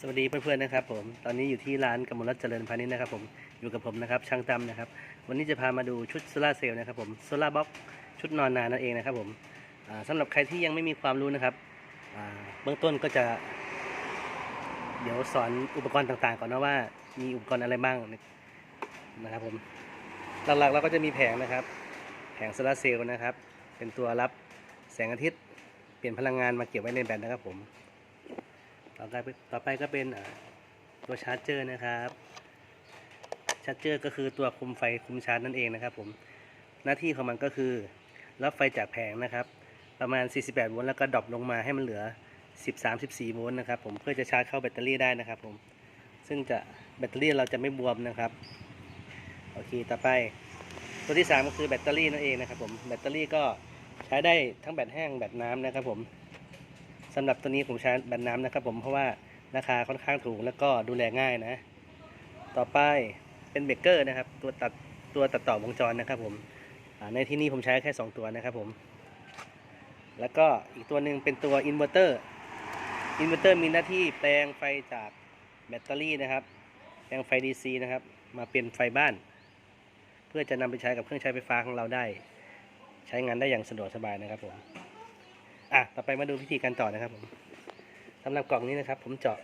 สวัสดีเพื่อนๆนะครับผมตอนนี้อยู่ที่ร้านกมลรัตเจริญพาณิชย์นะครับผมอยู่กับผมนะครับช่างตั้มนะครับวันนี้จะพามาดูชุดโซลาร์เซลล์นะครับผมโซลาร์บ็อกชุดนอนนานนั่นเองนะครับผมอ่าหรับใครที่ยังไม่มีความรู้นะครับเบื้องต้นก็จะ เดี๋ยวสอนอุปกรณ์ต่างๆ ก่อนนะว่ามีอุปกรณ์อะไรบ้างนะครับผมหลักๆเราก็จะมีแผงนะครับ แผงโซลาร์เซลล์นะครับ เป็นตัวรับแสงอาทิตย์เปลี่ยนพลังงานมาเก็บไว้ในแบตนะครับผม ต่อไปต่อไปก็เป็นตัวชาร์จเจอร์นะครับชาร์จเจอร์ก็คือตัวคุมไฟคุมชาร์จนั่นเองนะครับผมหน้าที่ของมันก็คือรับไฟจากแผงนะครับ ประมาณ 48 โวลต์แล้วก็ดรอปลงมาให้มันเหลือ 13-14 โวลต์นะครับผมเพื่อจะชาร์จเข้าแบตเตอรี่ได้นะครับผมซึ่งจะแบตเตอรี่เราจะไม่บวมนะครับโอเคต่อไปตัวที่ 3 ก็คือแบตเตอรี่นั่นเองนะครับผมแบตเตอรี่ก็ใช้ได้ทั้งแบตแห้งแบตน้ำนะครับผม สำหรับตัวนี้ผมใช้แบตน้ำนะครับ ผมเพราะว่าราคาค่อนข้างถูกแล้วก็ดูแลง่ายนะ ต่อไปเป็นเบรกเกอร์นะครับ ตัวตัดตัวตัดต่อวงจรนะครับ ผมในที่นี้ผมใช้แค่ 2 ตัวนะครับผม แล้วก็อีกตัวหนึ่งเป็นตัวอินเวอร์เตอร์อินเวอร์เตอร์มีหน้าที่แปลงไฟจากแบตเตอรี่นะครับ แปลงไฟ DC นะครับ มาเป็นไฟบ้าน เพื่อจะนำไปใช้กับเครื่องใช้ไฟฟ้าของเราได้ ใช้งานได้อย่างสะดวกสบายนะครับผม อะ ต่อไปมาดูวิธีการต่อนะครับผมสำหรับกล่องนี้นะครับ ผมเจาะ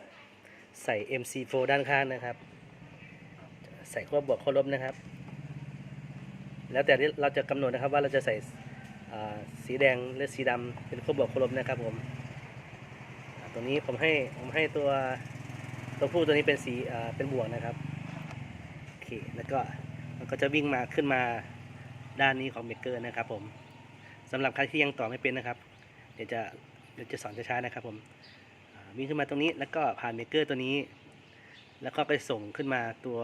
ใส่ MC4 ด้านข้างนะครับ ใส่ขั้วบวกขั้วลบนะครับ แล้วแต่ที่เราจะกำหนดนะครับว่าเราจะใส่สีแดงหรือสีดำเป็นขั้วบวกขั้วลบนะครับผมตัวนี้ผมให้ผมให้ตัวตัวผู้ตัวนี้เป็นสีเป็นบวกนะครับโอเคแล้วก็มันก็จะวิ่งมาขึ้นมาด้านนี้ของเบเกอร์นะครับผมสำหรับใครที่ยังต่อไม่เป็นนะครับ เดี๋ยวจะเดี๋ยวจะสอนช้าๆนะครับผมวิ่งขึ้นมาตรงนี้แล้วก็ผ่านเบรกเกอร์ตัวนี้ แล้วก็ไปส่งขึ้นมาตัว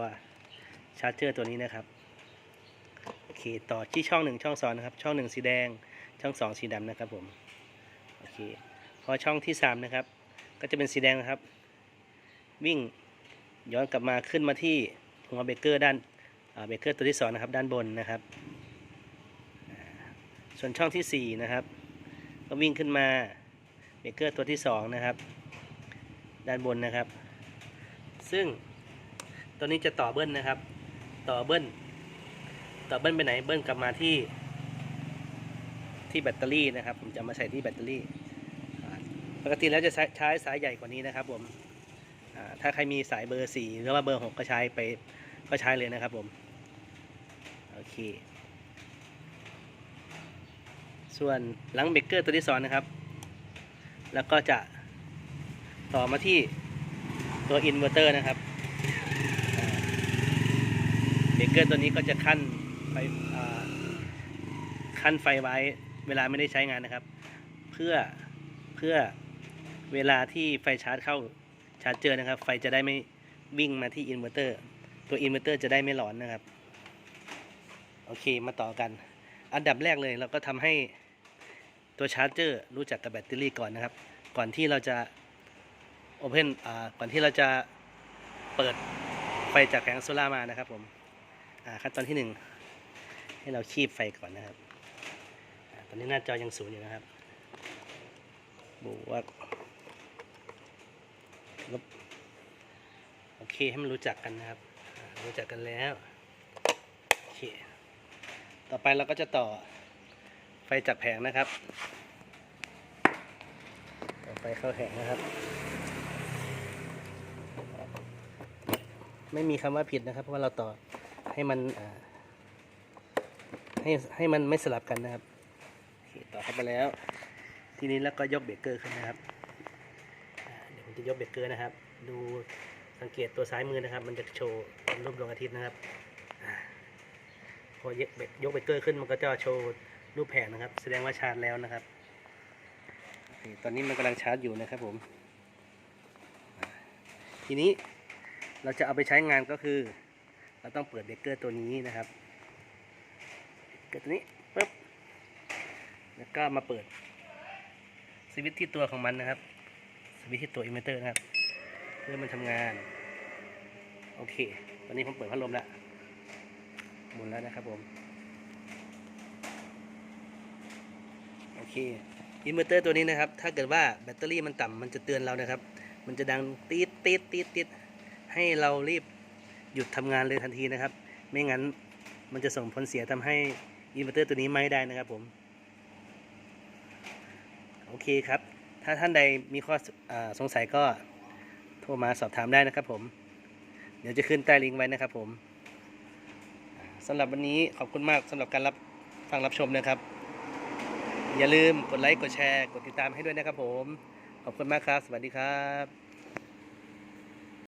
ชาร์จเจอร์ตัวนี้นะครับโอเคต่อที่ช่องหนึ่งช่องสองนะครับ ช่องหนึ่งสีแดงช่องสองสีดำนะครับผมโอเคพอช่องที่สามนะครับ ก็จะเป็นสีแดงนะครับ วิ่งย้อนกลับมาขึ้นมาที่หัวเบรกเกอร์ด้านเบรกเกอร์ตัวที่สองนะครับ ด้านบนนะครับ ส่วนช่องที่สี่นะครับ ก็วิ่งขึ้นมาเบรกเกอร์ตัวที่สองนะครับ ด้านบนนะครับ ซึ่งตัวนี้จะต่อเบิ้ลนะครับ ต่อเบิ้ลต่อเบิ้ลไปไหนเบิ้ลกลับมาที่ ที่แบตเตอรี่นะครับ ผมจะมาใส่ที่แบตเตอรี่ปกติแล้วจะใช้ใชสายใหญ่กว่านี้นะครับผมถ้าใครมีสายเบอร์สี่หรือว่าเบอร์หกก็ใช้ไปก็ใช้เลยนะครับผม โอเค ส่วนหลังเบรกเกอร์ตัวที่สองนะครับ แล้วก็จะต่อมาที่ตัวอินเวอร์เตอร์นะครับเบรกเกอร์ตัวนี้ก็จะขั้นไฟขั้นไฟไว้เวลาไม่ได้ใช้งานนะครับ เพื่อเพื่อเวลาที่ไฟชาร์จเข้าชาร์จเจอนะครับ ไฟจะได้ไม่วิ่งมาที่อินเวอร์เตอร์ตัวอินเวอร์เตอร์จะได้ไม่หลอนนะครับ โอเคมาต่อกัน อันดับแรกเลยเราก็ทำให้ ตัวชาร์จเจอร์รู้จักกับแบตเตอรี่ก่อนนะครับ ก่อนที่เราจะโอเพนอ่าก่อนที่เราจะเปิดไฟจากแผงโซล่าร์มานะครับผมอ่าขั้นตอนที่หนึ่งให้เราคีบไฟก่อนนะครับอตอนนี้หน้าจอยังศูนย์อยู่นะครับ บวกลบโอเคให้มันรู้จักกันนะครับ รู้จักกันแล้ว โอเค ต่อไปเราก็จะต่อ ฟจากแผงนะครับไปเข้าแผงนะครับ ไม่มีคำว่าผิดนะครับ เพราะว่าเราต่อให้มันให้ให้มันไม่สลับกันนะครับต่อเข้าไปแล้ว ทีนี้แล้วก็ยกเบรกเกอร์ขึ้นนะครับเดี๋ยวผมจะยกเบรกเกอร์นะครับ ดูสังเกตตัวซ้ายมือนะครับ มันจะโชว์รูปดวงอาทิตย์นะครับพอยกเบรกยกเบรกเกอร์ขึ้นมันก็จะโชว์ รูปแผงนะครับ แสดงว่าชาร์จแล้วนะครับ ตอนนี้มันกำลังชาร์จอยู่นะครับผม ทีนี้เราจะเอาไปใช้งานก็คือ เราต้องเปิดเบรกเกอร์ตัวนี้นะครับเกเกอร์ตัวนี้ปึ๊บแล้วก็มาเปิดสวิตช์ที่ตัวของมันนะครับสวิตช์ที่ตัวอินเวอร์เตอร์นะครับ เพื่อมันทำงาน โอเค ตอนนี้ผมเปิดพัดลมแล้วหมุนแล้วนะครับผม โอ เคอินเวอร์เตอร์ตัวนี้นะครับ ถ้าเกิดว่าแบตเตอรี่มันต่ำมันจะเตือนเรานะครับ มันจะดังตีดตีดตีดตีดให้เรารีบหยุดทำงานเลยทันทีนะครับ ไม่งั้นมันจะส่งผลเสียทำให้อินเวอร์เตอร์ตัวนี้ไม้ได้นะครับผม โอเคครับ ถ้าท่านใดมีข้ออสงสัยก็โทรมาสอบถามได้นะครับผม เดี๋ยวจะขึ้นใต้ลิงก์ไว้นะครับผมสำหรับวันนี้ขอบคุณมากสำหรับการรับฟังรับชมนะครับ อย่าลืมกดไลค์ กดแชร์ กดติดตามให้ด้วยนะครับผม ขอบคุณมากครับ สวัสดีครับ